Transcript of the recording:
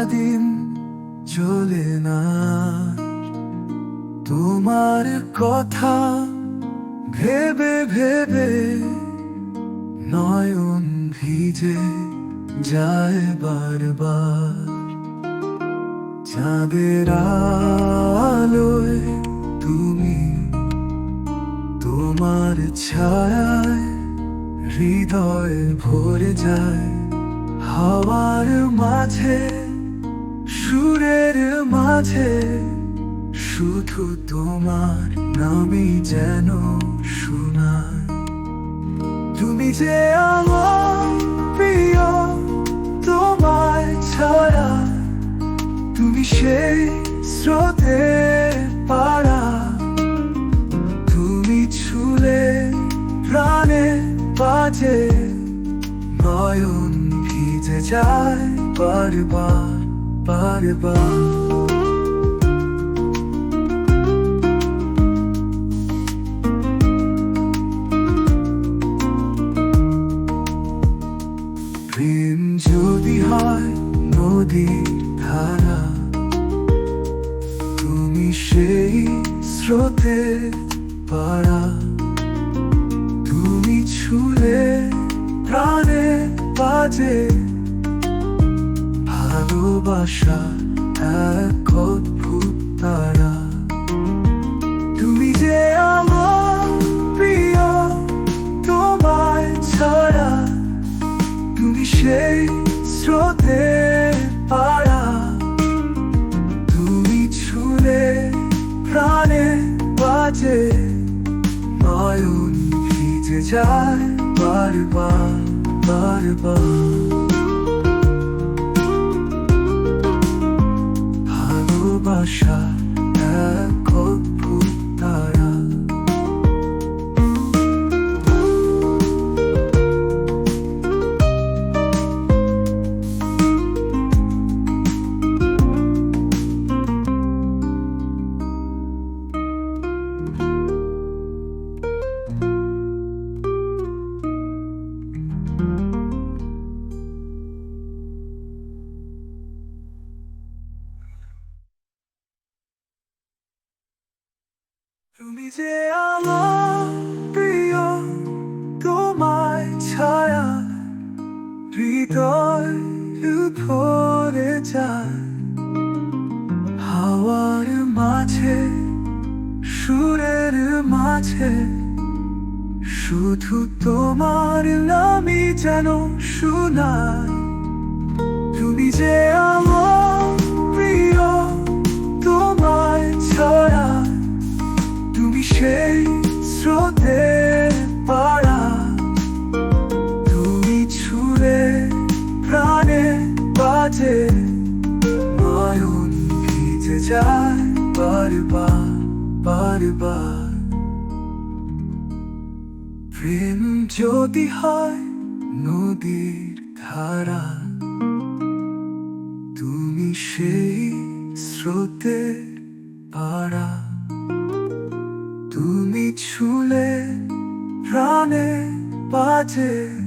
সারাদিন চলে না। তোমার কথা ভেবে ভেবে নয়ন ভিজে যায় বারবার। চাঁদের আলোয় তুমি তোমার ছায়ায় হৃদয় ভরে যায়। হাওয়ার মাঝে সুরের মাঝে শুধু তোমার নামই যেন শোনায়। তুমি যে আমার প্রিয় তোমার ছাড়া তুমি সেই স্রোতে পাড়া। তুমি ছুলে প্রাণে বাজে, নয়ন ভিজে যায় বারবার। বারবার প্রেম যদি হয় নদীর ধারা তুমি সেই স্রোতে পাড়া। তুমি ছুলে প্রাণে বাজে ভালোবাসা এক অদ্ভুত তারা। তুমি যে আমার প্রিয়, তোমায় ছাড়া তুমি সেই স্রোতে পাড়া। তুমি ছুলে প্রাণে বাজে, নয়ন ভিজে যায় বারবার বারবার। ভালোবাসা তুমি যে প্রিয়, তোমায় ছায়া হৃদয় ভরে যায়। হাওয়ার মাঝে, সুরের মাঝে, শুধু তোমার নামই যেন শোনায়। তুমি যে আমার বারবার প্রেম যদি হয় নদীর ধারা তুমি সেই স্রোতে পারা তুমি ছুলে প্রাণে বাজে